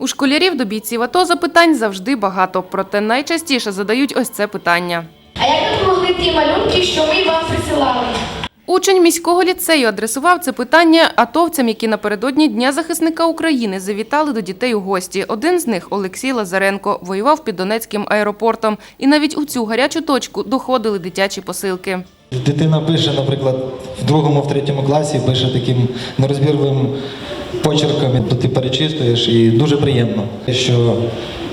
У школярів до бійців АТО запитань завжди багато, проте найчастіше задають ось це питання. А як допомогли ті малюнки, що ми вам присилали? Учень міського ліцею адресував це питання атовцям, які напередодні Дня захисника України завітали до дітей у гості. Один з них Олексій Лазаренко воював під Донецьким аеропортом, і навіть у цю гарячу точку доходили дитячі посилки. Дитина пише, наприклад, в другому, в третьому класі пише таким нерозбірливим почерком, то ти перечислюєш, і дуже приємно, що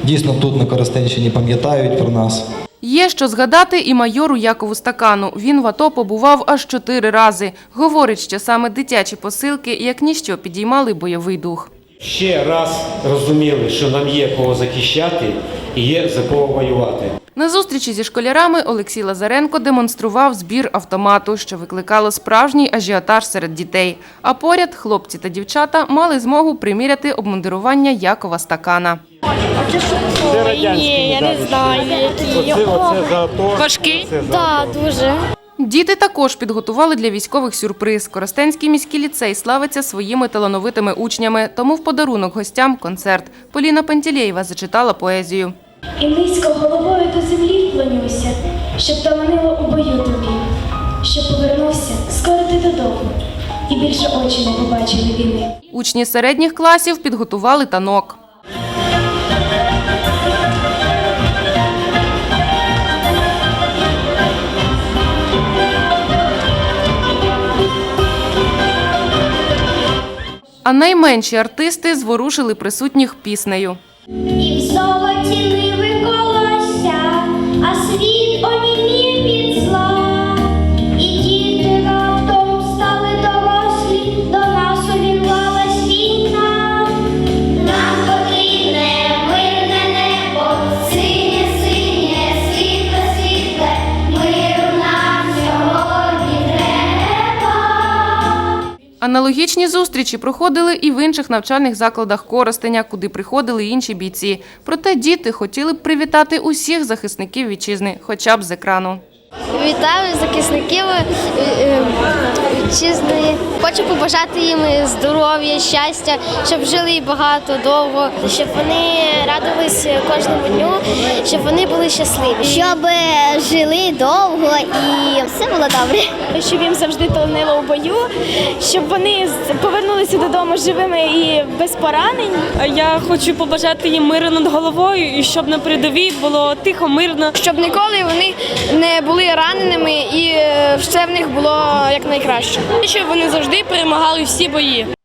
дійсно тут на Коростенщині пам'ятають про нас. Є що згадати і майору Якову Стакану. Він в АТО побував аж чотири рази. Говорить, що саме дитячі посилки, як ніщо, підіймали бойовий дух. Ще раз розуміли, що нам є кого захищати і є за кого воювати. На зустрічі зі школярами Олексій Лазаренко демонстрував збір автомату, що викликало справжній ажіотаж серед дітей. А поряд хлопці та дівчата мали змогу приміряти обмундирування Якова Стакана. Ні, я не знаю, які його. Важкий? Так, дуже. Діти також підготували для військових сюрприз. Коростенський міський ліцей славиться своїми талановитими учнями, тому в подарунок гостям концерт. Поліна Пантілєєва зачитала поезію. І низько головою до землі вклонюся, щоб таланило у бою тобі, щоб повернувся скоро ти додому, і більше очі не побачили війни. Учні середніх класів підготували танок. А найменші артисти зворушили присутніх піснею. І в золоті ниви колося, а світ онімів Аналогічні зустрічі проходили і в інших навчальних закладах Коростеня, куди приходили інші бійці. Проте діти хотіли б привітати усіх захисників вітчизни, хоча б з екрану. Вітаю захисників е, е, вітчизни. Хочу побажати їм здоров'я, щастя, щоб жили і багато, довго, щоб вони радувались кожному дню, щоб вони були щасливі. Щоб жили довго і все було добре. щоб їм завжди таланило у бою, щоб вони повернулися додому живими і без поранень. Я хочу побажати їм миру над головою і щоб на передовій було тихо, мирно. Щоб ніколи вони не були раненими і е, все в них було як найкраще. Щоб вони завжди перемагали всі бої.